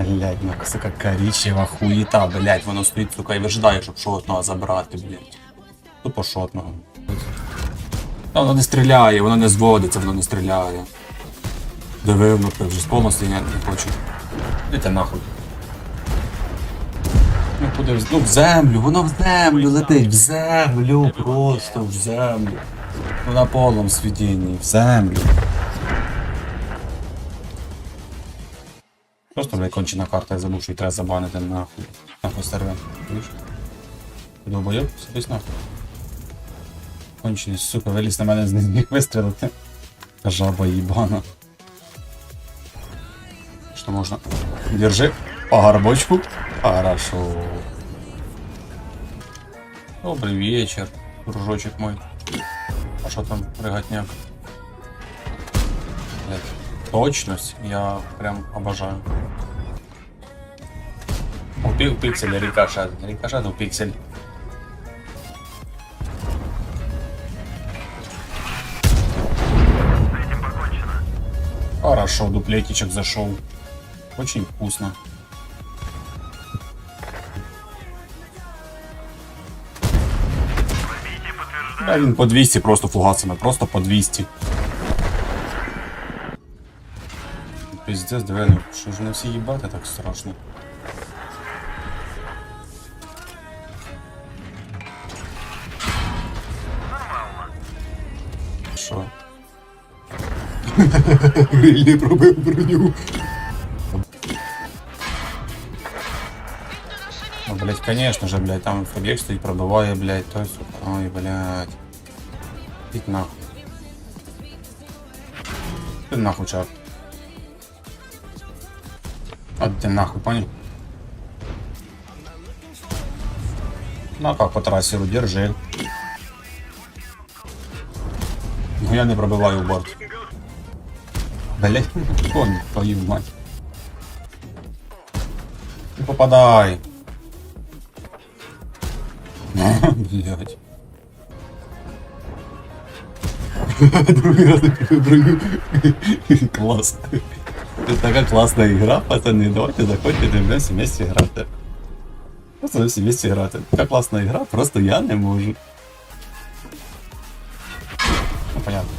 Блять, ну сука, коричнева хуєта, блять, воно стоїть, сука, і вижидає, щоб шотного забрати, блять. Тупо шотного. Та воно не стріляє, воно не зводиться, воно не стріляє. Диви, воно вже з повністю я не хочу. Іди нахуй. Ну куди ну, в землю, воно в землю летить, в землю, просто в землю. Ну на полном свідінні, в землю. Просто, блядь, кончена карта, я забув, що її треба забанити нахуй. Нахуй сервер. Долбоєб, собись нахуй. Кончений, сука, виліз на мене з зміг вистрілити. Жаба їбана. Что можно? Держи. По горбочку. Хорошо. Добрый вечер, дружочек мой. А что там рыготняк? Блядь, Точность я прям обожаю. Убил пиксель рикошет. Рикошет у пиксель. Хорошо, дуплетичек зашел. Очень вкусно. Да, він по 200 просто фугасами, просто по 200. Пиздец, диви, ну що ж не всі їбати так страшно. Що? Не пробив броню. Ну, блять, конечно же, блять, там фабрик стоит, пробиває, блять, то есть, ой, блять. Ідь нахуй. Ти нахуй, чат. А ти нахуй, понял? Ну, а как по трассеру, держи. Ну, я не пробиваю борт. Блять, конь, твою мать. Не попадай. Блять. Другий раз не пробив броню. Клас. Це така класна ігра, пацани. Давайте заходьте, дивимося вместе грати. Просто всі вместе грати. Така класна ігра, просто я не можу. Ну, понятно.